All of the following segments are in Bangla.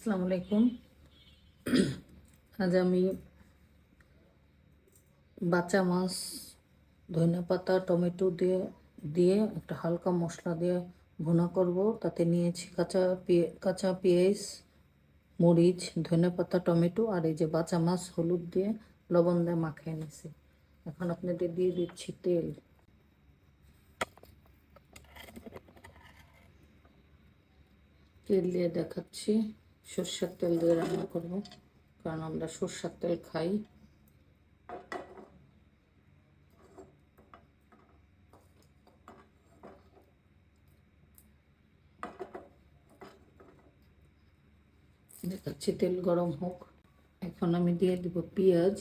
আসসালামু আলাইকুম। আজ আমি বাচ্চা মাছ ধনে পাতা, টমেটো দিয়ে দিয়ে একটা হালকা মশলা দিয়ে ভুনা করব। তাতে নিয়েছি কাঁচা পেঁয়া কাঁচা পেঁয়াজ, মরিচ ধনে পাতা, টমেটো আর এই যে বাচ্চা মাছ হলুদ দিয়ে লবণ দিয়ে মাখিয়ে নিয়েছি। এখন আপনাদের দিয়ে দিচ্ছি তেল। তেল দিয়ে দেখাচ্ছি। সর্ষের তেল দিয়ে রান্না করব, কারণ আমরা সর্ষের তেল খাই। দেখাচ্ছি তেল গরম হোক। এখন আমি দিয়ে দিব পেঁয়াজ।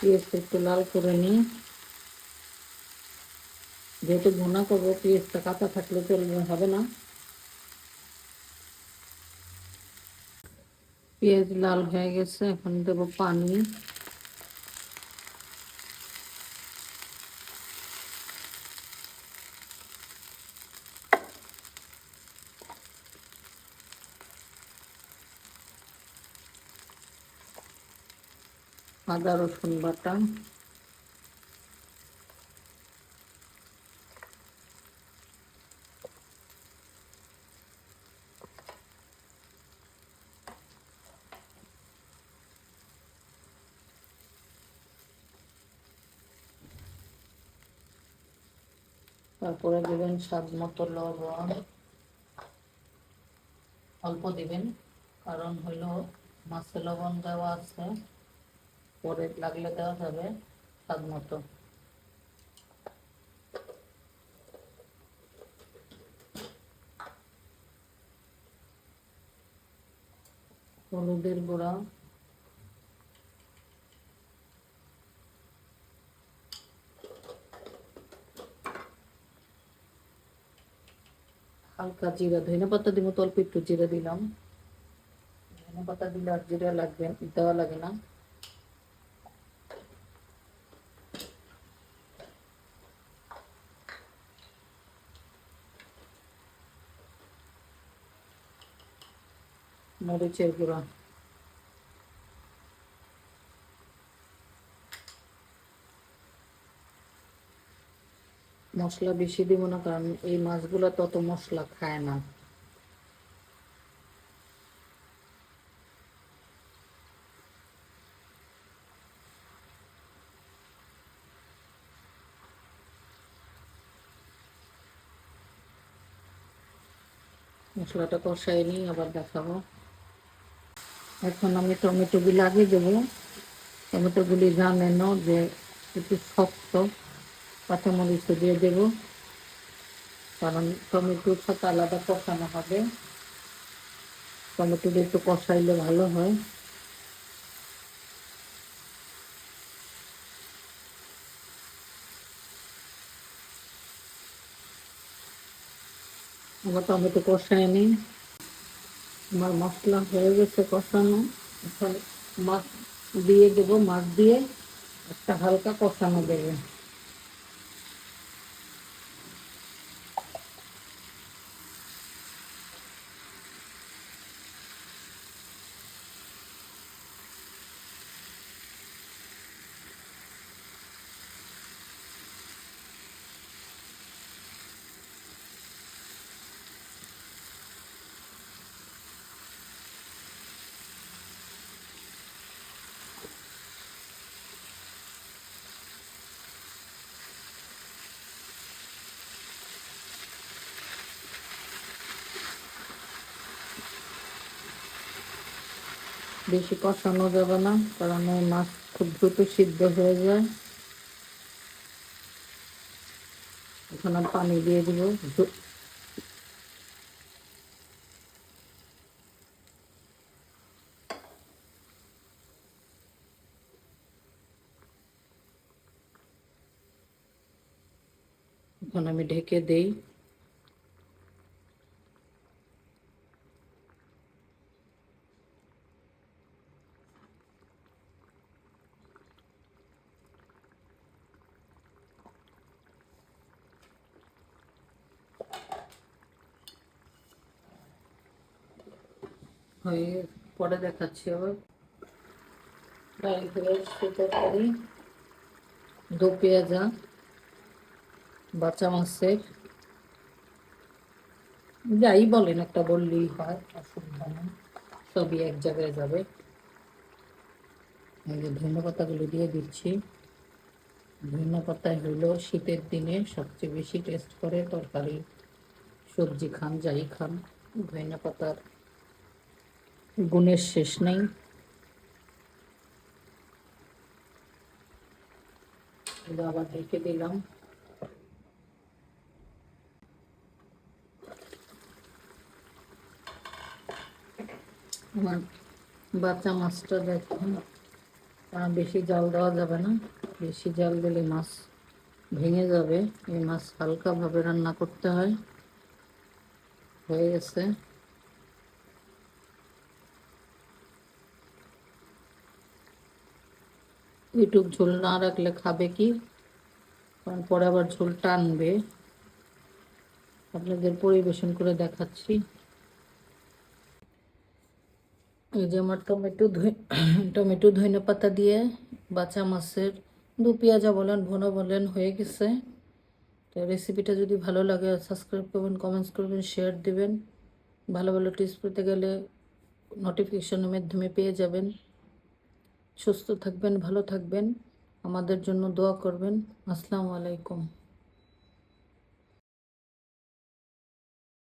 পেঁয়াজটা একটু লাল করে নিই। যেহেতু ভুনা করব, পেঁয়াজটা কাঁচা থাকলে চলবে হবে না। পেঁয়াজ লাল হয়ে গেছে, এখন দেবো পানি। আদা, রসুন বাটা। তারপরে দেবেন স্বাদ মতো লবণ। অল্প দিবেন, কারণ হলো মাছে লবণ দেওয়া আছে। পরে লাগলে দেওয়া যাবে স্বাদ মতো। হলুদের গুঁড়া। হালকা জিরা, ধনে পাতা দিব তো অল্প একটু জিরা দিলাম। ধনে পাতা দিলে আর জিরা লাগবে, দেওয়া লাগে না। মরিচের গুঁড়া মশলা বেশি দিব না, কারণ এই মাছগুলো তত মশলা খায় না। মশলাটা কষাই নিই, আবার দেখাবো। এখন আমি টমেটোগুলি আগে দেবো। টমেটোগুলি জানেন যে একটু শক্ত কাঁচামরিচ দিয়ে দেব। কারণ টমেটোর সাথে আলাদা কষানো হবে। টমেটো একটু কষাইলে ভালো হয়। আমার টমেটো কষায় নিই। আমার মশলা হয়ে গেছে কষানো। এখন মাছ দিয়ে দেবো, মাছ দিয়ে একটা হালকা কষানো দেবে। বেশি কষানো যাবে না, কারণ ওই মাছ খুব দ্রুত সিদ্ধ হয়ে যায়। এখন পানি দিয়ে দিব। এখন আমি ঢেকে দেই। হয়ে পরে দেখাচ্ছি আবার। ডাল ফ্রেশ তরকারি দো পেঁয়াজা বাচ্চা মাছের। যাই বলেন, একটা বললেই হয় অসুবিধা নেই সবই এক জায়গায় যাবে। এই পাতাগুলো দিয়ে দিচ্ছি। ধনে পাতায় হইল শীতের দিনে সবচেয়ে বেশি টেস্ট করে তরকারি। সবজি খান, যাই খান, ধনে পাতার গুণের শেষ নেই। আবার ঢেকে দিলাম। আমার বাচ্চা মাছটা দেখুন। বেশি জাল দেওয়া যাবে না। বেশি জাল দিলে মাছ ভেঙে যাবে। এই মাছ হালকাভাবে রান্না করতে হয়। হয়ে গেছে। এইটুক ঝোল না রাখলে খাবে কি? কারণ পরে আবার ঝোল টানবে। আপনাদের পরিবেশন করে দেখাচ্ছি। এই যে আমার টমেটো টমেটো ধনে পাতা দিয়ে বাচ্চা মাছের দু পেঁয়াজা বলেন ভোনা বলেন হয়ে গেছে। তো রেসিপিটা যদি ভালো লাগে, সাবস্ক্রাইব করবেন, কমেন্টস করবেন, শেয়ার দিবেন। ভালো ভালো টিপস পেতে গেলে নোটিফিকেশনের মাধ্যমে পেয়ে যাবেন। সুস্থ থাকবেন ভালো থাকবেন। আমাদের জন্য দোয়া করবেন। আসসালামু আলাইকুম।